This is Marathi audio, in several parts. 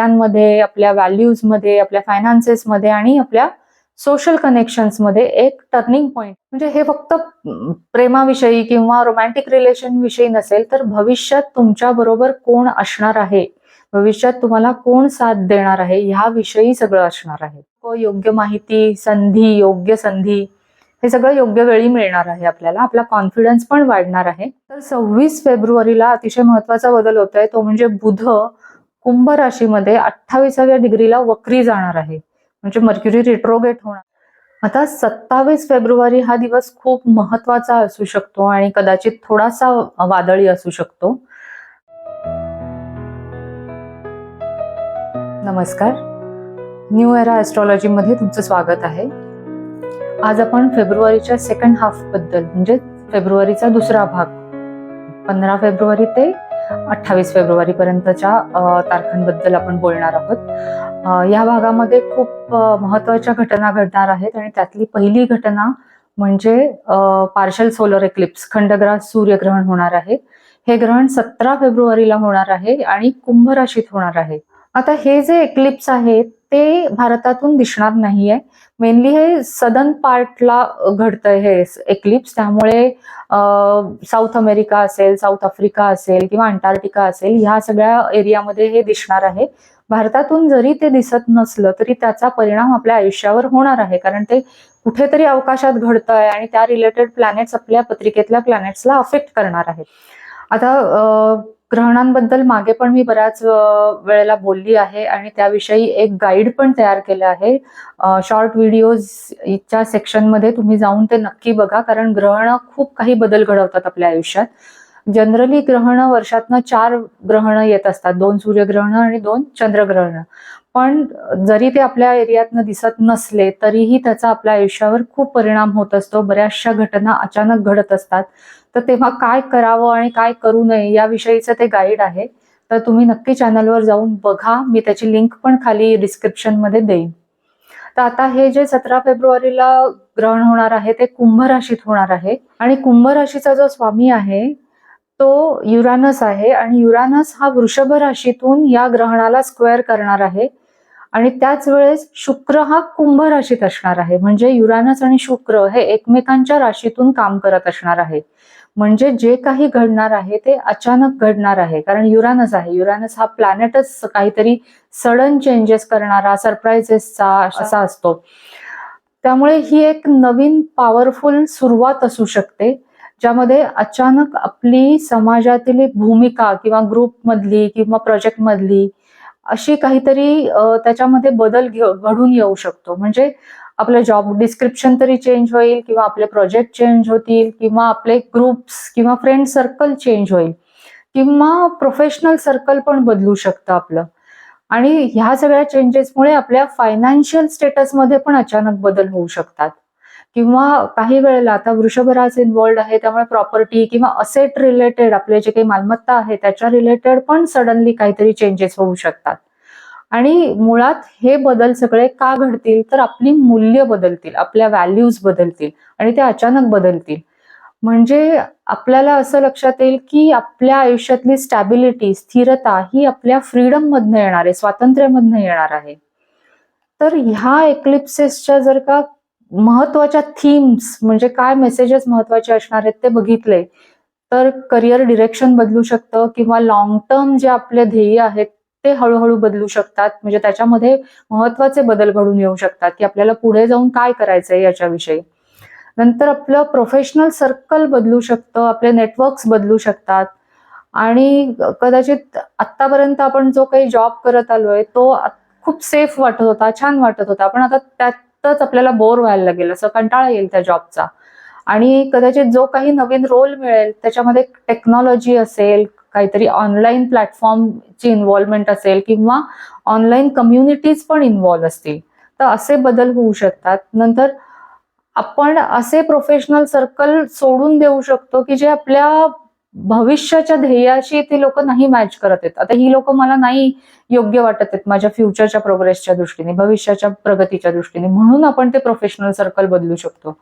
नात्यांमध्ये आपल्या व्हॅल्यूजमध्ये आपल्या फायनान्सेसमध्ये आणि आपल्या सोशल कनेक्शन्समध्ये एक टर्निंग पॉईंट म्हणजे हे फक्त प्रेमाविषयी किंवा रोमॅन्टिक रिलेशन विषयी नसेल तर भविष्यात तुमच्या बरोबर कोण असणार आहे? भविष्यात तुम्हाला कोण साथ देणार आहे? ह्याविषयी सगळं असणार आहे. योग्य माहिती संधी योग्य संधी हे सगळं योग्य वेळी मिळणार आहे आपल्याला. आपला कॉन्फिडन्स पण वाढणार आहे. तर सव्वीस फेब्रुवारीला अतिशय महत्त्वाचा बदल होत आहे तो म्हणजे बुध. कुंभ राशीमध्ये अठ्ठावीसाव्या डिग्रीला वक्री जाणार आहे. म्हणजे मर्क्युरी रिट्रोगेट होणार. आता सत्तावीस फेब्रुवारी हा दिवस खूप महत्त्वाचा असू शकतो आणि कदाचित थोडासा वादळी असू शकतो. नमस्कार. न्यू एरा ॲस्ट्रॉलॉजी मध्ये तुमचं स्वागत आहे. आज आपण फेब्रुवारीच्या सेकंड हाफबद्दल म्हणजे फेब्रुवारीचा दुसरा भाग पंधरा फेब्रुवारी ते अठ्ठावीस फेब्रुवारी पर्यंतच्या तारखांबद्दल आपण बोलणार आहोत. या भागामध्ये खूप महत्त्वाच्या घटना घडणार आहेत आणि त्यातली पहिली घटना म्हणजे पार्शल सोलर एक्लिप्स खंडग्रास सूर्यग्रहण होणार आहे. हे ग्रहण सतरा फेब्रुवारीला होणार आहे आणि कुंभ राशीत होणार आहे. आता हे जे एक्लिप्स आहेत ते भारतातून दिसणार नाहीये. मेनली हे सदन पार्टला घडतंय हे एक्लिप्स त्यामुळे साऊथ अमेरिका असेल साऊथ आफ्रिका असेल किंवा अंटार्क्टिका असेल ह्या सगळ्या एरियामध्ये हे दिसणार आहे. भारतातून जरी ते दिसत नसलं तरी त्याचा परिणाम आपल्या आयुष्यावर होणार आहे. कारण ते कुठेतरी अवकाशात घडतंय आणि त्या रिलेटेड प्लॅनेट्स आपल्या पत्रिकेतल्या प्लॅनेट्सला अफेक्ट करणार आहेत. आता ग्रहणांबद्दल मागे पण मी बऱ्याच वेळेला बोलली आहे आणि त्याविषयी एक गाईड पण तयार केलं आहे. शॉर्ट व्हिडिओजच्या सेक्शनमध्ये तुम्ही जाऊन ते नक्की बघा कारण ग्रहण खूप काही बदल घडवतात आपल्या आयुष्यात. जनरली ग्रहण वर्षातनं चार ग्रहण येत असतात दोन सूर्यग्रहण आणि दोन चंद्रग्रहण. पण जरी ते आपल्या एरियातनं दिसत नसले तरीही त्याचा आपल्या आयुष्यावर खूप परिणाम होत असतो. बऱ्याचशा घटना अचानक घडत असतात. तर तेव्हा काय करावं आणि काय करू नये याविषयीचं ते गाईड आहे. तर तुम्ही नक्की चॅनलवर जाऊन बघा. मी त्याची लिंक पण खाली डिस्क्रिप्शनमध्ये देईन. तर आता हे जे सतरा फेब्रुवारीला ग्रहण होणार आहे ते कुंभ राशीत होणार आहे. आणि कुंभ राशीचा जो स्वामी आहे तो युरानस आहे. आणि युरानस हा वृषभ राशीतून या ग्रहणाला स्क्वेअर करणार आहे. आणि त्याच वेळेस शुक्र हा कुंभ राशीत असणार आहे. म्हणजे युरानस आणि शुक्र हे एकमेकांच्या राशीतून काम करत असणार आहे. म्हणजे जे काही घडणार आहे ते अचानक घडणार आहे. कारण युरानस आहे. युरानस हा प्लॅनेटच काहीतरी सडन चेंजेस करणारा सरप्राईजेसचा असा असतो. त्यामुळे ही एक नवीन पॉवरफुल सुरुवात असू शकते ज्यामध्ये अचानक आपली समाजातील भूमिका किंवा ग्रुप मधली किंवा प्रोजेक्ट मधली अशी काहीतरी त्याच्यामध्ये बदल घेऊ घडून येऊ शकतो. म्हणजे आपलं जॉब डिस्क्रिप्शन तरी चेंज होईल किंवा आपले प्रोजेक्ट चेंज होतील किंवा आपले ग्रुप्स किंवा फ्रेंड सर्कल चेंज होईल किंवा प्रोफेशनल सर्कल पण बदलू शकतं आपलं. आणि ह्या सगळ्या चेंजेसमुळे आपल्या फायनान्शियल स्टेटसमध्ये पण अचानक बदल होऊ शकतात. किंवा काही वेळेला आता वृषभराज इन्वॉल्ड आहे त्यामुळे प्रॉपर्टी किंवा असेट रिलेटेड आपले जे काही मालमत्ता आहे त्याच्या रिलेटेड पण सडनली काहीतरी चेंजेस होऊ शकतात. आणि मुळात हे बदल सगळे का घडतील? तर आपली मूल्य बदलतील आपल्या व्हॅल्यूज बदलतील आणि ते अचानक बदलतील. म्हणजे आपल्याला असं लक्षात येईल की आपल्या आयुष्यातली स्टॅबिलिटी स्थिरता ही आपल्या फ्रीडम मधनं येणार आहे स्वातंत्र्यामधनं येणार आहे. तर ह्या एक्लिप्सेसच्या जर का महत्त्वाच्या थीम्स म्हणजे काय मेसेजेस महत्त्वाचे असणार आहेत ते बघितले तर करिअर डिरेक्शन बदलू शकतं किंवा लॉंग टर्म जे आपले ध्येय आहेत ते हळूहळू बदलू शकतात. म्हणजे त्याच्यामध्ये महत्त्वाचे बदल घडून येऊ शकतात की आपल्याला पुढे जाऊन काय करायचंय याच्याविषयी. नंतर आपलं प्रोफेशनल सर्कल बदलू शकतं आपले नेटवर्क्स बदलू शकतात. आणि कदाचित आतापर्यंत आपण जो काही जॉब करत आलोय तो खूप सेफ वाटत होता छान वाटत होता. पण आता त्यातच आपल्याला बोर व्हायला लागेल असं कंटाळा येईल त्या जॉबचा आणि कदाचित जो काही नवीन रोल मिळेल त्याच्यामध्ये टेक्नॉलॉजी असेल काहीतरी ऑनलाईन प्लॅटफॉर्मची इन्व्हॉल्वमेंट असेल किंवा ऑनलाईन कम्युनिटीज पण इन्व्हॉल्व असतील तर असे बदल होऊ शकतात. नंतर आपण असे प्रोफेशनल सर्कल सोडून देऊ शकतो की जे आपल्या भविष्याच्या ध्येयाशी ती लोक नाही मॅच करत आहेत. आता ही लोक मला नाही योग्य वाटत आहेत माझ्या फ्युचरच्या प्रोग्रेसच्या दृष्टीने भविष्याच्या प्रगतीच्या दृष्टीने म्हणून आपण ते प्रोफेशनल सर्कल बदलू शकतो.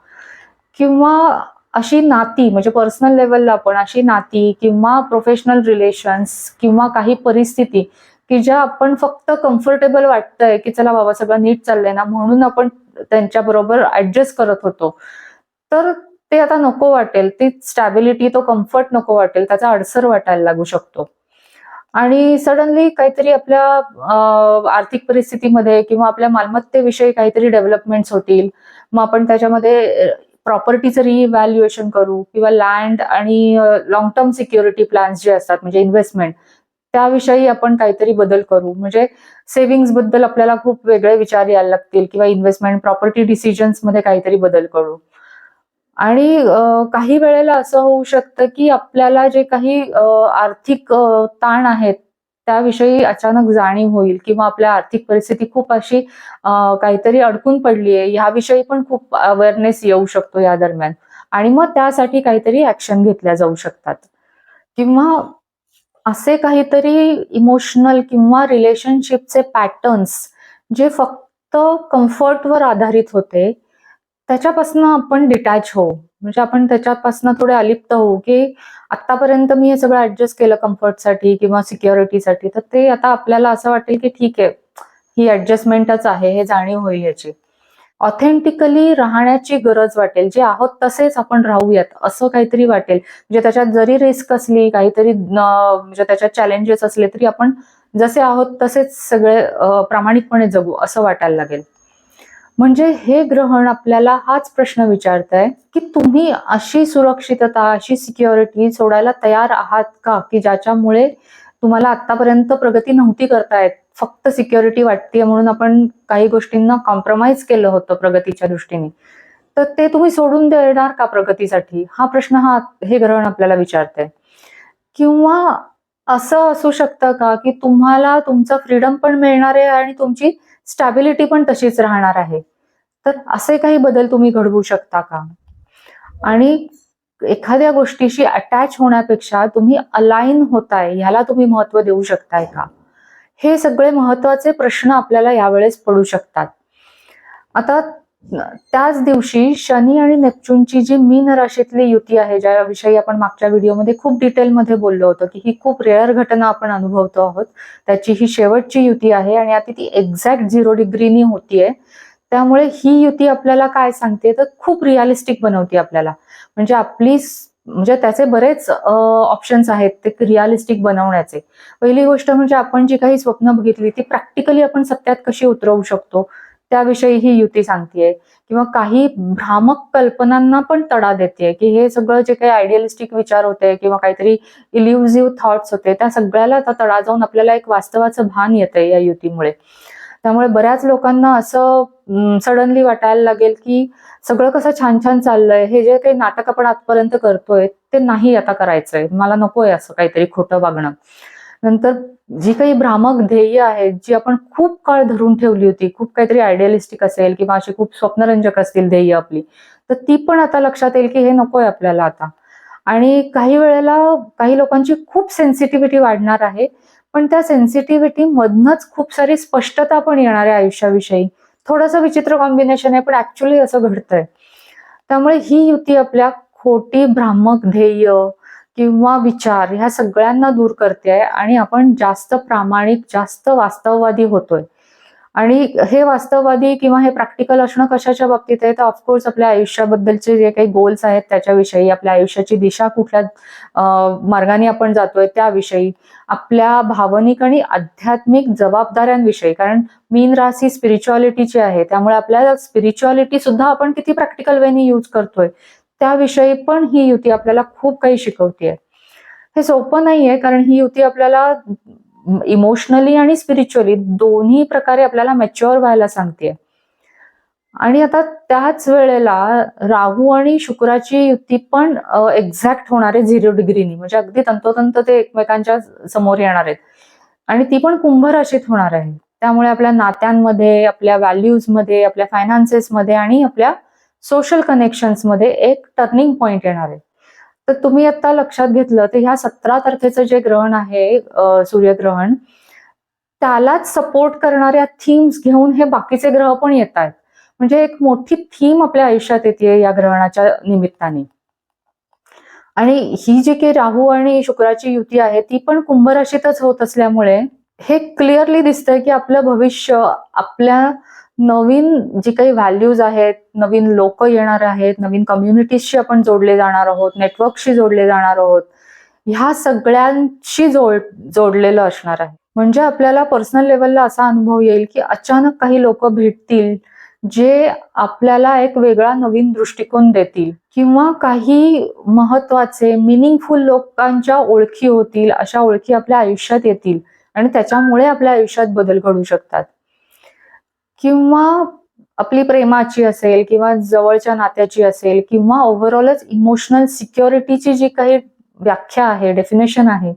किंवा अशी नाती म्हणजे पर्सनल लेवलला आपण अशी नाती किंवा प्रोफेशनल रिलेशन्स किंवा काही परिस्थिती की ज्या आपण फक्त कम्फर्टेबल वाटतंय की चला बाबा सगळं नीट चाललंय ना म्हणून आपण त्यांच्या बरोबर ऍडजस्ट करत होतो. तर ते आता नको वाटेल ती स्टॅबिलिटी तो कम्फर्ट नको वाटेल त्याचा अडसर वाटायला लागू शकतो. आणि सडनली काहीतरी आपल्या आर्थिक परिस्थितीमध्ये किंवा आपल्या मालमत्तेविषयी काहीतरी डेव्हलपमेंट्स होतील. मग आपण त्याच्यामध्ये प्रॉपर्टीचं रिव्हॅल्युएशन करू किंवा लँड आणि लॉंग टर्म सिक्युरिटी प्लॅन्स जे असतात म्हणजे इन्व्हेस्टमेंट त्याविषयी आपण काहीतरी बदल करू. म्हणजे सेव्हिंग्सबद्दल आपल्याला खूप वेगळे विचार यायला लागतील किंवा इन्व्हेस्टमेंट प्रॉपर्टी डिसिजन्समध्ये काहीतरी बदल करू. आणि काही वेळेला असं होऊ शकतं की आपल्याला जे काही आर्थिक ताण आहेत त्याविषयी अचानक जाणीव होईल किंवा आपल्या आर्थिक परिस्थिती खूप अशी काहीतरी अडकून पडली आहे ह्याविषयी पण खूप अवेअरनेस येऊ शकतो या दरम्यान. आणि मग त्यासाठी काहीतरी ऍक्शन घेतल्या जाऊ शकतात. किंवा असे काहीतरी इमोशनल किंवा रिलेशनशिपचे पॅटर्न्स जे फक्त कम्फर्टवर आधारित होते त्याच्यापासून आपण डिटॅच होऊ म्हणजे आपण त्याच्यापासून थोडे अलिप्त होऊ की आतापर्यंत मी हे सगळं ऍडजस्ट केलं कम्फर्टसाठी किंवा सिक्युरिटीसाठी तर ते आता आपल्याला असं वाटेल की ठीक आहे ही ऍडजस्टमेंटच आहे हे जाणीव होईल याची. ऑथेंटिकली राहण्याची गरज वाटेल जे आहोत तसेच आपण राहूयात असं काहीतरी वाटेल. म्हणजे त्याच्यात जरी रिस्क असली काहीतरी म्हणजे त्याच्यात चॅलेंजेस असले तरी आपण जसे आहोत तसेच सगळे प्रामाणिकपणे जगू असं वाटायला लागेल. म्हणजे हे ग्रहण आपल्याला हाच प्रश्न विचारताय की तुम्ही अशी सुरक्षितता अशी सिक्युरिटी सोडायला तयार आहात का? की ज्याच्यामुळे तुम्हाला आतापर्यंत प्रगती नव्हती करतायत. फक्त सिक्युरिटी वाटते म्हणून आपण काही गोष्टींना कॉम्प्रोमाइज केलं होतं प्रगतीच्या दृष्टीने. तर ते तुम्ही सोडून देणार का प्रगतीसाठी? हा प्रश्न हा हे ग्रहण आपल्याला विचारतंय. किंवा असं असू शकतं का की तुम्हाला तुमचं फ्रीडम पण मिळणार आहे आणि तुमची स्टॅबिलिटी पण तशीच राहणार आहे. तर असे काही बदल तुम्ही घडवू शकता का? आणि एखाद्या गोष्टीशी अटॅच होण्यापेक्षा तुम्ही अलाईन होताय ह्याला तुम्ही महत्त्व देऊ शकताय का? हे सगळे महत्त्वाचे प्रश्न आपल्याला यावेळेस पडू शकतात. आता त्याच दिवशी शनी आणि नेपच्यूनची जी मीन राशीतली युती आहे ज्याविषयी आपण मागच्या व्हिडिओमध्ये खूप डिटेलमध्ये बोललो होतो की ही खूप रेअर घटना आपण अनुभवतो आहोत. त्याची ही शेवटची युती आहे आणि आता ती एक्झॅक्ट झिरो डिग्रीनी होतीये. त्यामुळे ही युती आपल्याला काय सांगते? तर खूप रिअलिस्टिक बनवते आपल्याला. म्हणजे आपली म्हणजे त्याचे बरेच ऑप्शन्स आहेत ते रिअलिस्टिक बनवण्याचे. पहिली गोष्ट म्हणजे आपण जी काही स्वप्न बघितली ती प्रॅक्टिकली आपण सत्यात कशी उतरवू शकतो? त्याविषयी ही युती सांगतेय. किंवा काही भ्रामक कल्पनांना पण तडा देते की हे सगळं जे काही आयडियलिस्टिक विचार होते किंवा काहीतरी इल्युझिव्ह थॉट्स होते त्या सगळ्याला आता तडा जाऊन आपल्याला एक वास्तवाचं भान येतंय या युतीमुळे. त्यामुळे बऱ्याच लोकांना असं सडनली वाटायला लागेल की सगळं कसं छान छान चाललंय हे जे काही नाटक आपण आजपर्यंत करतोय ते नाही आता करायचंय. मला नकोय असं काहीतरी खोटं वागणं. नंतर जी काही भ्रामक ध्येय आहेत जी आपण खूप काळ धरून ठेवली होती खूप काहीतरी आयडियलिस्टिक असेल किंवा अशी खूप स्वप्नरंजक असतील ध्येय आपली तर ती पण आता लक्षात येईल की हे नकोय आपल्याला आता. आणि काही वेळेला काही लोकांची खूप सेन्सिटिव्हिटी वाढणार आहे पण त्या सेन्सिटिव्हिटी मधनच खूप सारी स्पष्टता पण येणार आहे आयुष्याविषयी. थोडंसं विचित्र कॉम्बिनेशन आहे पण ऍक्च्युली असं घडतंय. त्यामुळे ही युती आपल्या खोटी भ्रामक ध्येय किंवा विचार ह्या सगळ्यांना दूर करते आणि आपण जास्त प्रामाणिक जास्त वास्तववादी होतोय. आणि हे वास्तववादी किंवा हे प्रॅक्टिकल असणं कशाच्या बाबतीत आहे? तर ऑफकोर्स आपल्या आयुष्याबद्दलचे जे काही गोल्स आहेत त्याच्याविषयी आपल्या आयुष्याची दिशा कुठल्या मार्गाने आपण जातोय त्याविषयी आपल्या भावनिक आणि आध्यात्मिक जबाबदाऱ्यांविषयी. कारण मीन राशी स्पिरिच्युअलिटीची आहे त्यामुळे आपल्या स्पिरिच्युअलिटी सुद्धा आपण किती प्रॅक्टिकल वेनी यूज करतोय? त्याविषयी पण ही युती आपल्याला खूप काही शिकवते हे सोपं नाहीये कारण ही युती आपल्याला इमोशनली आणि स्पिरिच्युअली दोन्ही प्रकारे आपल्याला मॅच्युअर व्हायला सांगते आणि आता त्याच वेळेला राहू आणि शुक्राची युती पण एक्झॅक्ट होणार आहे झिरो डिग्रीनी म्हणजे अगदी तंतोतंत ते एकमेकांच्या समोर येणार आहेत. आणि ती पण कुंभ राशीत होणार आहे. त्यामुळे आपल्या नात्यांमध्ये आपल्या व्हॅल्यूजमध्ये आपल्या फायनान्सेसमध्ये आणि आपल्या सोशल कनेक्शन्समध्ये एक टर्निंग पॉइंट येणार आहे. तर तुम्ही आता लक्षात घेतलं तर ह्या सतरा तारखेचं जे ग्रहण आहे सूर्यग्रहण त्यालाच सपोर्ट करणाऱ्या थीम्स घेऊन हे बाकीचे ग्रह पण येत आहेत. म्हणजे एक मोठी थीम आपल्या आयुष्यात येते या ग्रहणाच्या निमित्ताने. आणि ही जी काही राहू आणि शुक्राची युती आहे ती पण कुंभ राशीतच होत असल्यामुळे हे क्लिअरली दिसतंय की आपलं भविष्य आपल्या नवीन जी काही व्हॅल्यूज आहेत नवीन लोक येणार आहेत नवीन कम्युनिटीजशी आपण जोडले जाणार आहोत नेटवर्कशी जोडले जाणार आहोत ह्या सगळ्यांशी जोड जोडलेलं असणार आहे. म्हणजे आपल्याला पर्सनल लेवलला असा अनुभव येईल की अचानक काही लोक भेटतील जे आपल्याला एक वेगळा नवीन दृष्टिकोन देतील किंवा काही महत्त्वाचे मिनिंगफुल लोकांच्या ओळखी होतील अशा ओळखी आपल्या आयुष्यात येतील आणि त्याच्यामुळे आपल्या आयुष्यात बदल घडू शकतात. किंवा आपली प्रेमाची असेल किंवा जवळच्या नात्याची असेल किंवा ओव्हरऑलच इमोशनल सिक्युरिटीची जी काही व्याख्या आहे डेफिनेशन आहे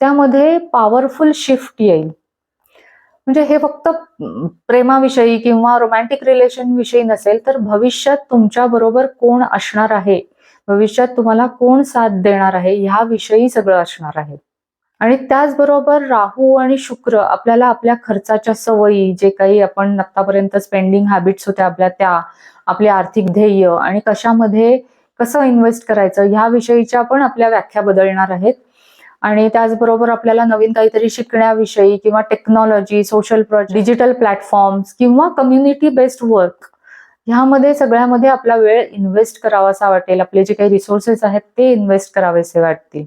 त्यामध्ये पॉवरफुल शिफ्ट येईल. म्हणजे हे फक्त प्रेमाविषयी किंवा रोमॅन्टिक रिलेशन विषयी नसेल तर भविष्यात तुमच्या बरोबर कोण असणार आहे? भविष्यात तुम्हाला कोण साथ देणार आहे? ह्याविषयी सगळं असणार आहे. आणि त्याचबरोबर राहू आणि शुक्र आपल्याला आपल्या खर्चाच्या सवयी जे काही आपण आतापर्यंत स्पेंडिंग हॅबिट्स होत्या आपल्या त्या आपले आर्थिक ध्येय आणि कशामध्ये कसं इन्व्हेस्ट करायचं ह्याविषयीच्या पण आपल्या व्याख्या बदलणार आहेत. आणि त्याचबरोबर आपल्याला नवीन काहीतरी शिकण्याविषयी किंवा technology social project digital platforms किंवा कम्युनिटी बेस्ड वर्क ह्यामध्ये सगळ्यामध्ये आपला वेळ इन्व्हेस्ट करावासा वाटेल. आपले जे काही रिसोर्सेस आहेत ते इन्व्हेस्ट करावेसे वाटतील.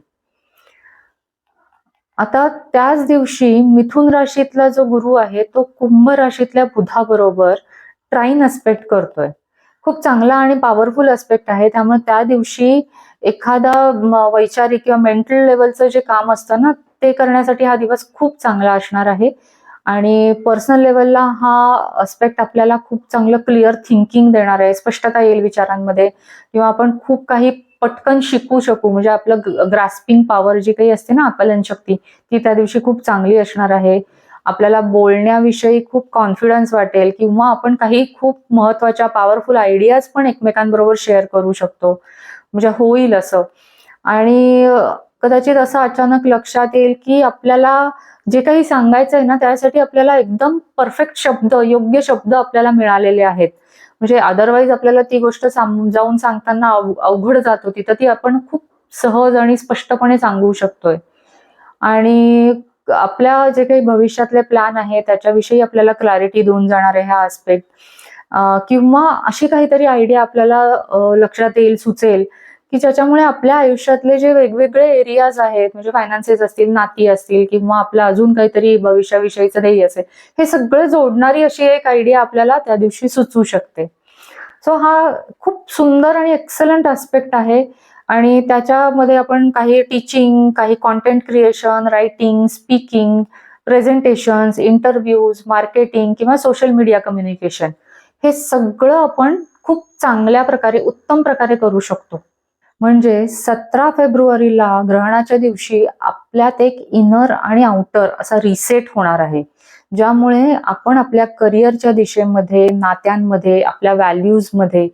आता त्याच दिवशी मिथुन राशीतला जो गुरु आहे तो कुंभ राशीतल्या बुधाबरोबर ट्राईन अस्पेक्ट करतोय. खूप चांगला आणि पॉवरफुल अस्पेक्ट आहे. त्यामुळे त्या दिवशी एखादा वैचारिक किंवा मेंटल लेवलचं जे काम असतं ना ते करण्यासाठी हा दिवस खूप चांगला असणार आहे. आणि पर्सनल लेवलला हा अस्पेक्ट आपल्याला खूप चांगलं क्लिअर थिंकिंग देणार आहे. स्पष्टता येईल विचारांमध्ये. किंवा आपण खूप काही पटकन शिकू शकू. म्हणजे आपलं ग्रास्पिंग पॉवर जी काही असते ना आकलन शक्ती ती त्या दिवशी खूप चांगली असणार आहे. आपल्याला बोलण्याविषयी खूप कॉन्फिडन्स वाटेल किंवा आपण काही खूप महत्त्वाच्या पॉवरफुल आयडियाज पण एकमेकांबरोबर शेअर करू शकतो. म्हणजे होईल असं. आणि कदाचित असं अचानक लक्षात येईल की आपल्याला जे काही सांगायचं आहे ना त्यासाठी आपल्याला एकदम परफेक्ट शब्द योग्य शब्द आपल्याला मिळालेले आहेत. म्हणजे अदरवाईज आपल्याला ती गोष्ट समजावून सांगताना अवघड जात होती. तर ती आपण खूप सहज आणि स्पष्टपणे सांगू शकतोय. आणि आपल्या जे काही भविष्यातले प्लॅन आहे त्याच्याविषयी आपल्याला क्लॅरिटी देऊन जाणार आहे हा आस्पेक्ट किंवा अशी काहीतरी आयडिया आपल्याला लक्षात येईल सुचेल की ज्याच्यामुळे आपल्या आयुष्यातले जे वेगवेगळे एरियाज आहेत म्हणजे फायनान्सेस असतील नाती असतील किंवा आपलं अजून काहीतरी भविष्याविषयीचं ध्येय असेल हे सगळं जोडणारी अशी एक आयडिया आपल्याला त्या दिवशी सुचू शकते. सो हा खूप सुंदर आणि एक्सलंट आस्पेक्ट आहे. आणि त्याच्यामध्ये आपण काही टीचिंग काही content creation writing speaking presentations interviews marketing किंवा सोशल मीडिया कम्युनिकेशन हे सगळं आपण खूप चांगल्या प्रकारे उत्तम प्रकारे करू शकतो. म्हणजे सतरा फेब्रुवारीला ग्रहणाच्या दिवशी आपल्यात एक इनर आणि आउटर असा रिसेट होणार आहे. ज्यामुळे आपण आपल्या करिअरच्या दिशेमध्ये नात्यांमध्ये आपल्या व्हॅल्यूजमध्ये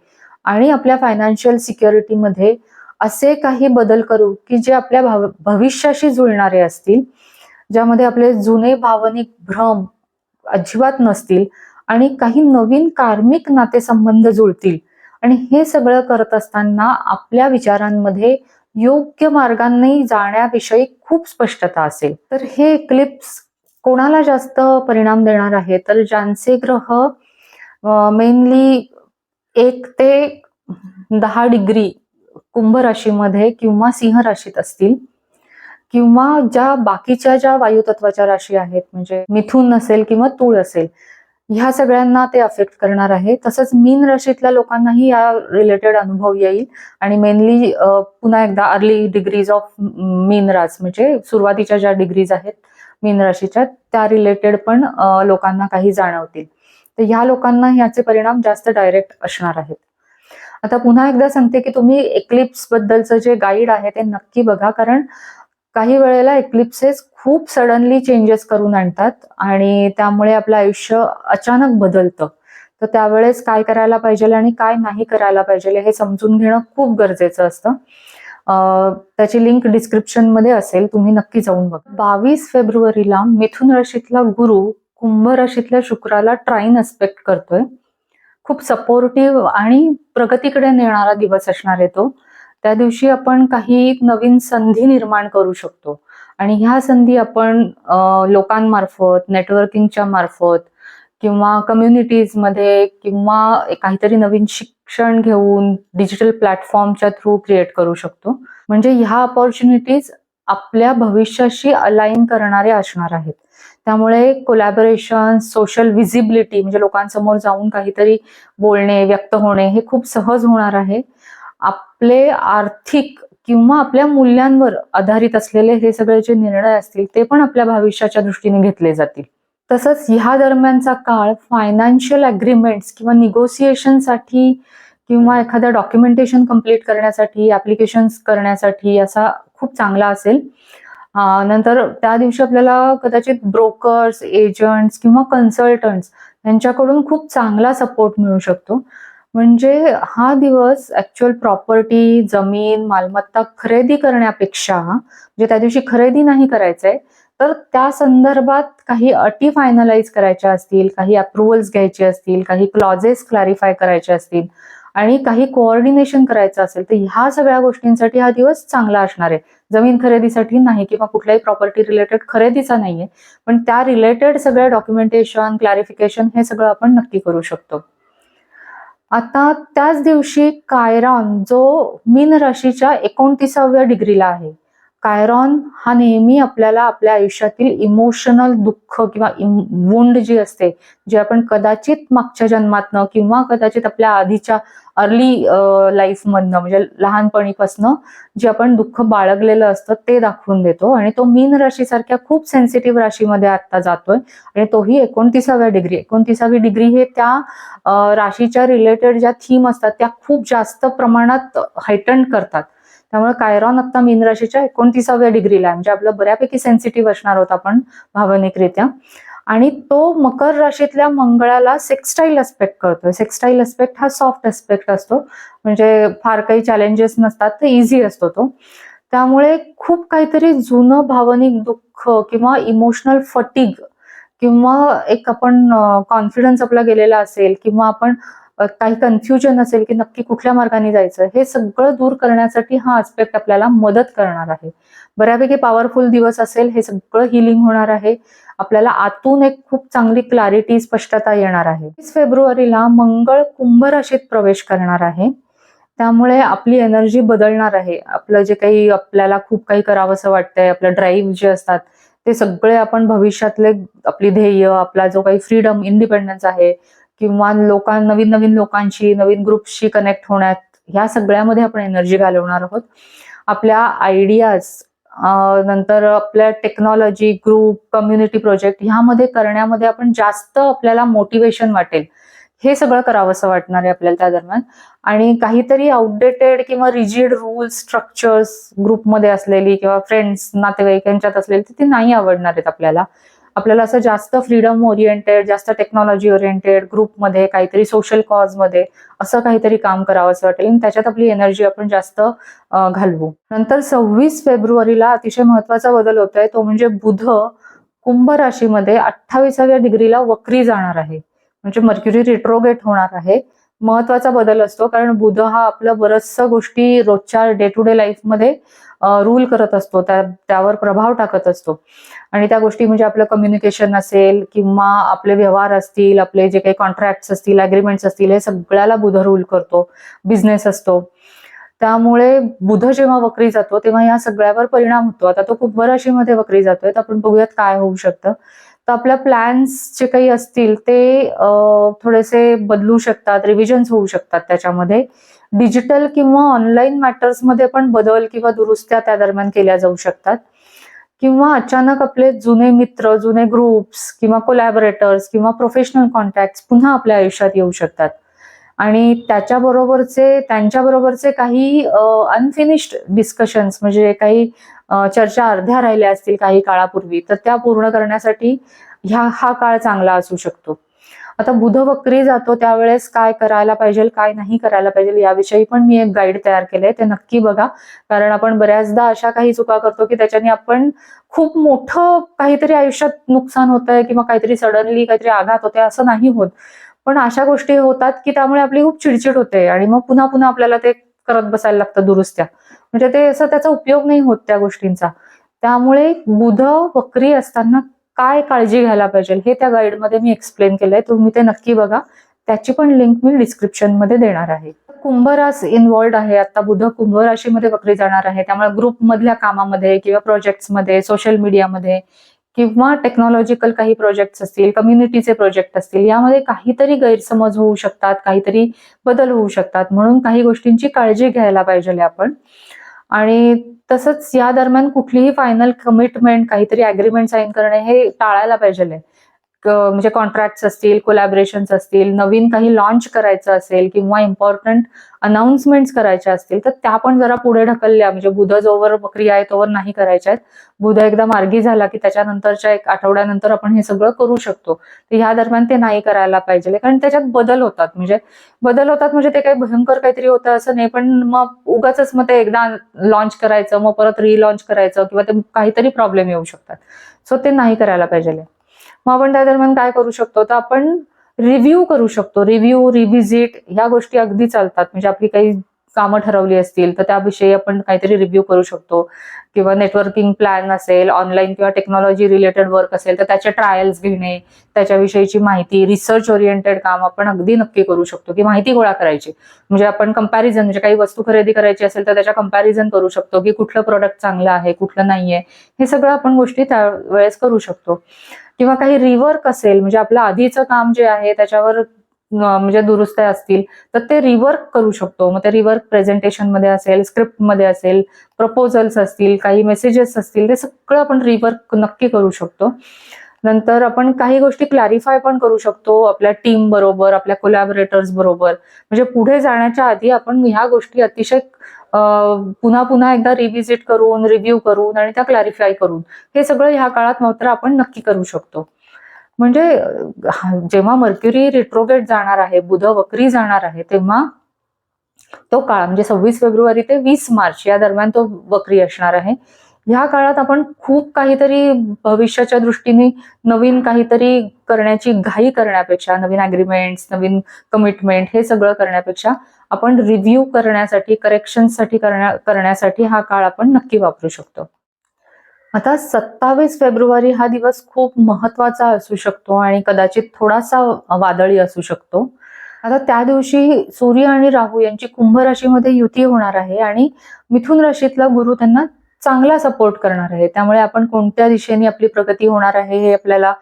आणि आपल्या फायनान्शियल सिक्युरिटीमध्ये असे काही बदल करू की जे आपल्या भविष्याशी जुळणारे असतील. ज्यामध्ये आपले जुने भावनिक भ्रम अजिबात नसतील आणि काही नवीन कार्मिक नातेसंबंध जुळतील. आणि हे सगळं करत असताना आपल्या विचारांमध्ये योग्य मार्गांनी जाण्याविषयी खूप स्पष्टता असेल. तर हे क्लिप्स कोणाला जास्त परिणाम देणार आहे? तर ज्यांचे ग्रह मेनली एक ते दहा डिग्री कुंभ राशीमध्ये किंवा सिंह राशीत असतील किंवा ज्या बाकीच्या ज्या वायुतत्वाच्या राशी आहेत म्हणजे मिथून असेल किंवा तूळ असेल ह्या सगळ्यांना ते अफेक्ट करणार आहे. तसंच मीन राशीतल्या लोकांनाही या रिलेटेड अनुभव येईल. आणि मेनली पुन्हा एकदा अर्ली डिग्रीज ऑफ मीन रास म्हणजे सुरुवातीच्या ज्या डिग्रीज आहेत मीन राशीच्या त्या रिलेटेड पण लोकांना काही जाणवतील. तर ह्या लोकांना ह्याचे परिणाम जास्त डायरेक्ट असणार आहेत. आता पुन्हा एकदा सांगते की तुम्ही एक्लिप्स बद्दलचं जे गाईड आहे ते नक्की बघा. कारण काही वेळेला एक्लिप्सेस खूप सडनली चेंजेस करून आणतात आणि त्यामुळे आपलं आयुष्य अचानक बदलतं. तर त्यावेळेस काय करायला पाहिजे आणि काय नाही करायला पाहिजे हे समजून घेणं खूप गरजेचं असतं. त्याची लिंक डिस्क्रिप्शनमध्ये असेल तुम्ही नक्की जाऊन बघा. बावीस फेब्रुवारीला मिथुन राशीतला गुरु कुंभ राशीतल्या शुक्राला ट्राईन अस्पेक्ट करतोय. खूप सपोर्टिव्ह आणि प्रगतीकडे नेणारा दिवस असणार आहे तो. त्या दिवशी आपण काही नवीन संधी निर्माण करू शकतो. आणि ह्या संधी आपण लोकांमार्फत नेटवर्किंगच्या मार्फत किंवा कम्युनिटीजमध्ये किंवा काहीतरी नवीन शिक्षण घेऊन डिजिटल प्लॅटफॉर्मच्या थ्रू क्रिएट करू शकतो. म्हणजे ह्या अपॉर्च्युनिटीज आपल्या भविष्याशी अलाईन करणारे असणार आहेत. त्यामुळे कोलॅबोरेशन सोशल विजिबिलिटी म्हणजे लोकांसमोर जाऊन काहीतरी बोलणे व्यक्त होणे हे खूप सहज होणार आहे. आपले आर्थिक किंवा आपल्या मूल्यांवर आधारित असलेले हे सगळे जे निर्णय असतील ते पण आपल्या भविष्याच्या दृष्टीने घेतले जातील. तसंच ह्या दरम्यानचा काळ फायनान्शियल अग्रीमेंट्स किंवा निगोसिएशनसाठी किंवा एखाद्या डॉक्युमेंटेशन कंप्लीट करण्यासाठी ऍप्लिकेशन्स करण्यासाठी असा खूप चांगला असेल. नंतर त्या दिवशी आपल्याला कदाचित ब्रोकर्स एजंट्स किंवा कन्सल्टंट्स यांच्याकडून खूप चांगला सपोर्ट मिळू शकतो. म्हणजे हा दिवस ऍक्च्युअल प्रॉपर्टी जमीन मालमत्ता खरेदी करण्यापेक्षा म्हणजे त्या दिवशी खरेदी नाही करायचंय तर त्या संदर्भात काही अटी फायनलाइज करायच्या असतील काही अप्रुव्हल्स घ्यायचे असतील काही क्लॉजेस क्लॅरिफाय करायचे असतील आणि काही कोऑर्डिनेशन करायचं असेल तर ह्या सगळ्या गोष्टींसाठी हा दिवस चांगला असणार आहे. जमीन खरेदीसाठी नाही किंवा कुठल्याही प्रॉपर्टी रिलेटेड खरेदीचा नाहीये पण त्या रिलेटेड सगळ्या डॉक्युमेंटेशन क्लॅरिफिकेशन हे सगळं आपण नक्की करू शकतो. आता त्याच दिवशी कायरॉन जो मीन राशीच्या एकोणतीसाव्या डिग्रीला आहे. कायरॉन हा नेहमी आपल्याला आपल्या आयुष्यातील इमोशनल दुःख किंवा वुंड जी असते जी आपण कदाचित मागच्या जन्मातनं किंवा कदाचित आपल्या आधीच्या अर्ली लाईफमधनं म्हणजे लहानपणीपासनं जे आपण दुःख बाळगलेलं असतं ते दाखवून देतो. आणि तो मीन राशीसारख्या खूप सेन्सिटिव्ह राशीमध्ये आता जातोय. आणि तोही एकोणतीसाव्या डिग्री एकोणतीसावी डिग्री हे त्या राशीच्या रिलेटेड ज्या थीम असतात त्या खूप जास्त प्रमाणात हायटन करतात. त्यामुळे कायरॉन आता मीन राशीच्या एकोणतीसाव्या डिग्रीला म्हणजे आपलं बऱ्यापैकी सेन्सिटिव्ह असणार आहोत आपण भावनिकरित्या. आणि तो मकर राशीतल्या मंगळाला सेक्स्टाईल अस्पेक्ट करतोय सेक्स्टाईल अस्पेक्ट हा सॉफ्ट अस्पेक्ट असतो. म्हणजे फार काही चॅलेंजेस नसतात तर इझी असतो तो. त्यामुळे खूप काहीतरी जुनं भावनिक दुःख किंवा इमोशनल फटिग किंवा एक आपण कॉन्फिडन्स आपला गेलेला असेल किंवा आपण काही कन्फ्युजन असेल की नक्की कुठल्या मार्गाने जायचं हे सगळं दूर करण्यासाठी हा आस्पेक्ट आपल्याला मदत करणार आहे. बऱ्यापैकी पॉवरफुल दिवस असेल हे सगळं हिलिंग होणार आहे. आपल्याला आतून एक खूप चांगली क्लॅरिटी स्पष्टता येणार आहे. वीस फेब्रुवारीला मंगळ कुंभ राशीत प्रवेश करणार आहे. त्यामुळे आपली एनर्जी बदलणार आहे. आपलं जे काही आपल्याला खूप काही करावंसं वाटतंय आपलं ड्राईव्ह जे असतात ते सगळे आपण भविष्यातले आपली ध्येय आपला जो काही फ्रीडम इंडिपेंडन्स आहे किंवा लोकां नवीन नवीन लोकांशी नवीन ग्रुपशी कनेक्ट होण्यात ह्या सगळ्यामध्ये आपण एनर्जी घालवणार आहोत. आपल्या आयडियाज नंतर आपल्या टेक्नॉलॉजी ग्रुप कम्युनिटी प्रोजेक्ट ह्यामध्ये करण्यामध्ये आपण जास्त आपल्याला मोटिवेशन वाटेल. हे सगळं करावंसं वाटणार आहे आपल्याला त्या दरम्यान. आणि काहीतरी आउटडेटेड किंवा रिजिड रूल्स स्ट्रक्चर्स ग्रुपमध्ये असलेली किंवा फ्रेंड्स नातेवाईक यांच्यात असलेली ती नाही आवडणार आहेत आपल्याला. आपल्याला असं जास्त फ्रीडम ओरिएंटेड जास्त टेक्नॉलॉजी ओरिएंटेड ग्रुपमध्ये काहीतरी सोशल कॉजमध्ये असं काहीतरी काम करावं असं वाटेल. आणि त्याच्यात आपली एनर्जी आपण जास्त घालवू. नंतर सव्वीस फेब्रुवारीला अतिशय महत्त्वाचा बदल होत आहे तो म्हणजे बुध कुंभ राशीमध्ये अठ्ठावीसाव्या डिग्रीला वक्री जाणार आहे. म्हणजे मर्क्युरी रिट्रोगेट होणार आहे. महत्त्वाचा बदल असतो कारण बुध हा आपलं बरचसं गोष्टी रोजच्या डे टू डे लाईफमध्ये रूल करत असतो त्या त्यावर प्रभाव टाकत असतो. आणि त्या गोष्टी म्हणजे आपलं कम्युनिकेशन असेल किंवा आपले व्यवहार असतील आपले जे काही कॉन्ट्रॅक्ट्स असतील अग्रीमेंट्स असतील हे सगळ्याला बुध रूल करतो बिझनेस असतो. त्यामुळे बुध जेव्हा वक्री जातो तेव्हा या सगळ्यावर परिणाम होतो. आता तो खूप राशीमध्ये वक्री जातोय तर आपण बघूयात काय होऊ शकतं. तर आपल्या प्लॅन्स जे काही असतील ते थोडेसे बदलू शकतात रिव्हिजन्स होऊ शकतात त्याच्यामध्ये. डिजिटल किंवा ऑनलाईन मॅटर्समध्ये पण बदल किंवा दुरुस्त्या त्या दरम्यान केल्या जाऊ शकतात. किंवा अचानक आपले जुने मित्र जुने ग्रुप्स किंवा कोलॅबरेटर्स किंवा प्रोफेशनल कॉन्टॅक्ट पुन्हा आपल्या आयुष्यात येऊ शकतात. आणि त्याच्याबरोबरचे त्यांच्याबरोबरचे काही अनफिनिश्ड डिस्कशन्स म्हणजे काही चर्चा अर्ध्या राहिल्या असतील काही काळापूर्वी तर त्या पूर्ण करण्यासाठी ह्या हा काळ चांगला असू शकतो. आता बुध वक्री जातो त्यावेळेस काय करायला पाहिजे काय नाही करायला पाहिजे याविषयी पण मी एक गाईड तयार केलंय ते नक्की बघा. कारण आपण बऱ्याचदा अशा काही चुका करतो की त्याच्याने आपण खूप मोठं काहीतरी आयुष्यात नुकसान होत आहे किंवा काहीतरी सडनली काहीतरी आघात होते असं नाही होत. पण अशा गोष्टी होतात की त्यामुळे आपली खूप चिडचिड होते आणि मग पुन्हा पुन्हा आपल्याला ते करत बसायला लागतं दुरुस्त्या. म्हणजे ते असं त्याचा उपयोग नाही होत त्या गोष्टींचा. त्यामुळे बुध वक्री असताना काय काळजी घ्यायला पाहिजे हे त्या गाईडमध्ये मी एक्सप्लेन केलंय. तुम्ही ते नक्की बघा. त्याची पण लिंक मी डिस्क्रिप्शनमध्ये देणार आहे. कुंभरास इन्वॉल्ड आहे. आता बुध कुंभ राशीमध्ये वक्री जाणार आहे. त्यामुळे ग्रुप मधल्या कामामध्ये किंवा प्रोजेक्ट्समध्ये सोशल मीडियामध्ये किंवा टेक्नॉलॉजिकल काही प्रोजेक्ट्स असतील कम्युनिटीचे प्रोजेक्ट असतील यामध्ये काहीतरी गैरसमज होऊ शकतात काहीतरी बदल होऊ शकतात. म्हणून काही गोष्टींची काळजी घ्यायला पाहिजे आपण. आणि तसंच या दरम्यान कुठलीही फायनल कमिटमेंट काहीतरी अग्रीमेंट साईन करणे हे टाळायला पाहिजे म्हणजे कॉन्ट्रॅक्ट्स असतील कोलॅबरेशन्स असतील नवीन काही लॉन्च करायचं असेल किंवा इम्पॉर्टंट अनाउन्समेंट्स करायच्या असतील तर त्या पण जरा पुढे ढकलल्या. म्हणजे बुध जोवर क्रिया आहे तोवर नाही करायच्या आहेत. बुध एकदा मार्गी झाला की त्याच्यानंतरच्या एक आठवड्यानंतर आपण हे सगळं करू शकतो. तर ह्या दरम्यान ते नाही करायला पाहिजे. कारण त्याच्यात बदल होतात. म्हणजे बदल होतात म्हणजे ते काही भयंकर काहीतरी होतं असं नाही. पण मग उगाच मग ते एकदा लॉन्च करायचं मग परत रिलॉन्च करायचं किंवा ते काहीतरी प्रॉब्लेम येऊ शकतात. सो ते नाही करायला पाहिजे. मग आपण त्या दरम्यान काय करू शकतो? तर आपण रिव्ह्यू करू शकतो. रिव्ह्यू रिव्हिजिट ह्या गोष्टी अगदी चालतात. म्हणजे आपली काही कामं ठरवली असतील तर त्याविषयी आपण काहीतरी रिव्ह्यू करू शकतो. किंवा नेटवर्किंग प्लॅन असेल ऑनलाईन किंवा टेक्नॉलॉजी रिलेटेड वर्क असेल तर त्याचे ट्रायल्स घेणे त्याच्याविषयीची माहिती रिसर्च ओरिएंटेड काम आपण अगदी नक्की करू शकतो. की माहिती गोळा करायची. म्हणजे आपण कंपॅरिझन म्हणजे काही वस्तू खरेदी करायची असेल तर त्याच्या कंपॅरिझन करू शकतो की कुठलं प्रोडक्ट चांगलं आहे कुठलं नाहीये. हे सगळं आपण गोष्टी त्यावेळेस करू शकतो. किंवा काही रिवर्क असेल म्हणजे आपलं आधीचं काम जे आहे त्याच्यावर म्हणजे दुरुस्त्या असतील तर ते रिवर्क करू शकतो. मग ते रिवर्क प्रेझेंटेशनमध्ये असेल स्क्रिप्टमध्ये असेल प्रपोजल्स असतील काही मेसेजेस असतील ते सगळं आपण रिवर्क नक्की करू शकतो. नंतर आपण काही गोष्टी क्लॅरिफाय पण करू शकतो आपल्या टीम बरोबर आपल्या कोलॅबरेटर्स बरोबर. म्हणजे पुढे जाण्याच्या आधी आपण ह्या गोष्टी अतिशय पुन्हा पुन्हा एकदा रिव्हिजिट करून रिव्ह्यू करून आणि त्या क्लॅरिफाय करून हे सगळं ह्या काळात मात्र आपण नक्की करू शकतो. म्हणजे जेव्हा मर्क्युरी रिट्रोगेट जाणार आहे बुध वक्री जाणार आहे तेव्हा तो काळ म्हणजे सव्वीस फेब्रुवारी ते वीस मार्च या दरम्यान तो वक्री असणार आहे. ह्या काळात आपण खूप काहीतरी भविष्याच्या दृष्टीने नवीन काहीतरी करण्याची घाई करण्यापेक्षा नवीन अग्रीमेंट्स नवीन कमिटमेंट हे सगळं करण्यापेक्षा आपण रिव्ह्यू करण्यासाठी करेक्शनसाठी करण्या करण्यासाठी हा काळ आपण नक्की वापरू शकतो. आता सत्तावीस फेब्रुवारी हा दिवस खूप महत्त्वाचा असू शकतो आणि कदाचित थोडासा वादळी असू शकतो. आता त्या दिवशी सूर्य आणि राहू यांची कुंभ राशीमध्ये युती होणार आहे आणि मिथुन राशीतला गुरु त्यांना चांगला सपोर्ट करणार आहे. त्यामुळे आपण कोणत्या दिशेने आपली प्रगती होणार आहे हे आपल्याला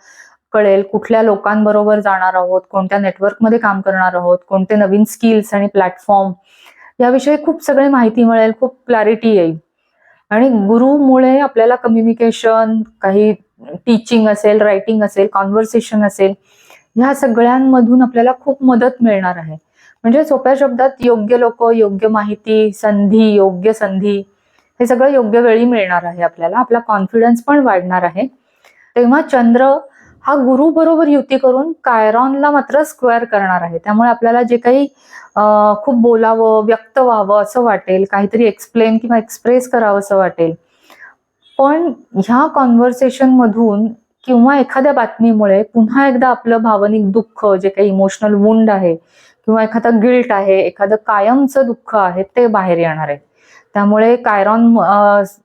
कळेल. कुठल्या लोकांबरोबर जाणार आहोत? कोणत्या नेटवर्कमध्ये काम करणार आहोत? कोणते नवीन स्किल्स आणि प्लॅटफॉर्म याविषयी खूप सगळे माहिती मिळेल. खूप क्लॅरिटी येईल. आणि गुरुमुळे आपल्याला कम्युनिकेशन काही टीचिंग असेल रायटिंग असेल कॉन्व्हर्सेशन असेल ह्या सगळ्यांमधून आपल्याला खूप मदत मिळणार आहे. म्हणजे सोप्या शब्दात योग्य लोक योग्य माहिती संधी योग्य संधी हे सगळं योग्य वेळी मिळणार आहे आपल्याला. आपला कॉन्फिडन्स पण वाढणार आहे. तेव्हा चंद्र हा गुरु बरोबर युती करून कायरॉनला मात्र स्क्वेअर करणार आहे. त्यामुळे आपल्याला जे काही खूप बोलावं व्यक्त व्हावं असं वाटेल काहीतरी एक्सप्लेन किंवा एक्सप्रेस करावं असं वाटेल. पण ह्या कॉन्व्हर्सेशन मधून किंवा एखाद्या बातमीमुळे पुन्हा एकदा आपलं भावनिक दुःख जे काही इमोशनल वुंड आहे किंवा एखादा गिल्ट आहे एखादं कायमचं दुःख आहे ते बाहेर येणार आहे. त्यामुळे कायरॉन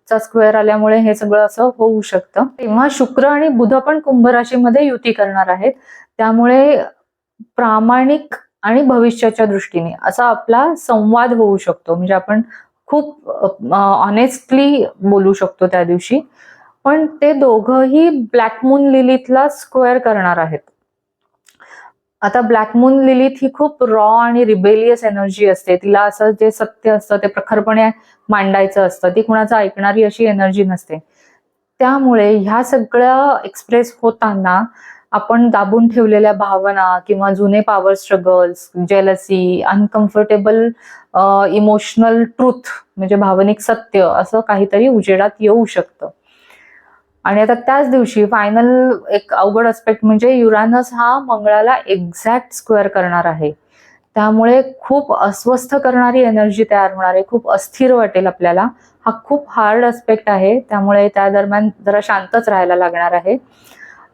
चा स्क्वेअर आल्यामुळे हे सगळं असं होऊ शकतं. तेव्हा शुक्र आणि बुध पण कुंभ राशीमध्ये युती करणार आहेत. त्यामुळे प्रामाणिक आणि भविष्याच्या दृष्टीने असा आपला संवाद होऊ शकतो. म्हणजे आपण खूप ऑनेस्टली बोलू शकतो त्या दिवशी. पण ते दोघंही ब्लॅक मून लिलितला स्क्वेअर करणार आहेत. आता ब्लॅक मून लिलित ही खूप रॉ आणि रिबेलियस एनर्जी असते. तिला असं जे सत्य असतं ते प्रखरपणे मांडायचं असतं. ती कुणाचं ऐकणारी अशी एनर्जी नसते. त्यामुळे ह्या सगळ्या एक्सप्रेस होताना आपण दाबून ठेवलेल्या भावना किंवा जुने power struggles jealousy uncomfortable emotional truth म्हणजे भावनिक सत्य असं काहीतरी उजेडात येऊ शकतं. आणि आता त्याच दिवशी फायनल एक अवघड अस्पेक्ट म्हणजे युरानस हा मंगळाला एक्झॅक्ट स्क्वेअर करणार आहे. त्यामुळे खूप अस्वस्थ करणारी एनर्जी तयार होणार आहे. खूप अस्थिर वाटेल आपल्याला. हा खूप हार्ड अस्पेक्ट आहे. त्यामुळे त्या दरम्यान जरा शांतच राहायला लागणार आहे.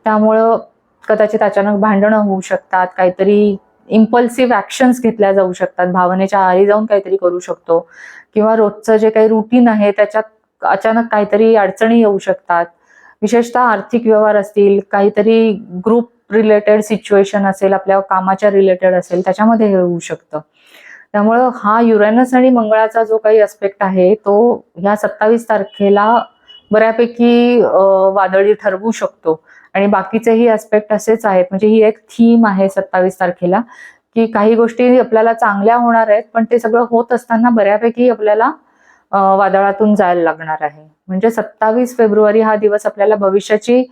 त्यामुळं कदाचित अचानक भांडणं होऊ शकतात. काहीतरी इम्पल्सिव्ह ॲक्शन्स घेतल्या जाऊ शकतात. भावनेच्या आरी जाऊन काहीतरी करू शकतो. किंवा रोजचं जे काही रुटीन आहे त्याच्यात अचानक काहीतरी अडचणी येऊ शकतात. विशेषतः आर्थिक व्यवहार असतील काहीतरी ग्रुप रिलेटेड सिच्युएशन असेल आपल्या कामाच्या रिलेटेड असेल त्याच्यामध्ये हे होऊ शकतं. त्यामुळं हा युरेनस आणि मंगळाचा जो काही अस्पेक्ट आहे तो ह्या सत्तावीस तारखेला बऱ्यापैकी वादळी ठरवू शकतो. आणि बाकीचेही अस्पेक्ट असेच आहेत. म्हणजे ही एक थीम आहे सत्तावीस तारखेला की काही गोष्टी आपल्याला चांगल्या होणार आहेत पण ते सगळं होत असताना बऱ्यापैकी आपल्याला वादळातून जायला लागणार आहे. म्हणजे सत्तावीस फेब्रुवारी हा दिवस आपल्याला भविष्याची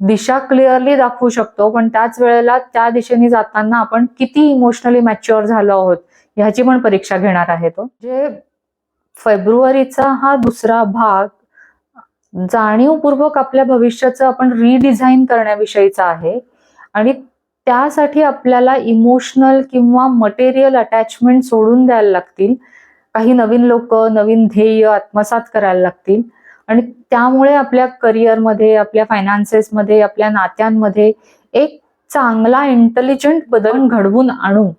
दिशा क्लिअरली दाखवू शकतो पण त्याच वेळेला त्या दिशेने जाताना आपण किती इमोशनली मॅच्युअर झालो आहोत ह्याची पण परीक्षा घेणार आहे तो. म्हणजे फेब्रुवारीचा हा दुसरा भाग जाणीवपूर्वक आपल्या भविष्याचं आपण रिडिझाईन करण्याविषयीचा आहे आणि त्यासाठी आपल्याला इमोशनल किंवा मटेरियल अटॅचमेंट सोडून द्यायला लागतील. काही नवीन लोक नवीन ध्येय आत्मसात करायला लागतील. आणि त्यामुळे आपल्या करिअरमध्ये आपल्या फायनान्सेसमध्ये आपल्या नात्यांमध्ये एक चांगला इंटेलिजंट बदल घडवून आणू.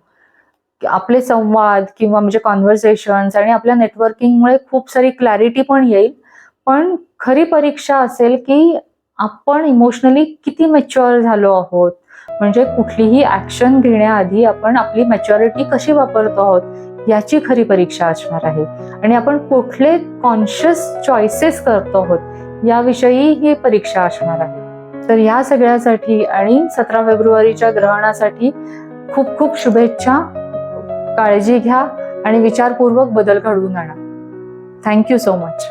आपले संवाद किंवा म्हणजे कॉन्व्हर्सेशन्स आणि आपल्या नेटवर्किंगमुळे खूप सारी क्लॅरिटी पण येईल. पण खरी परीक्षा असेल की आपण इमोशनली किती मॅच्युअर झालो आहोत? म्हणजे कुठलीही ऍक्शन घेण्याआधी आपण आपली मॅच्युरिटी कशी वापरतो आहोत? याची खरी परीक्षा असणार आहे. आणि आपण कुठले कॉन्शियस चॉईसेस करतो आहोत याविषयी ही परीक्षा असणार आहे. तर या सगळ्यासाठी आणि सतरा फेब्रुवारीच्या ग्रहणासाठी खूप खूप शुभेच्छा काळजी घ्या आणि विचारपूर्वक बदल घडवून आणा. Thank you so much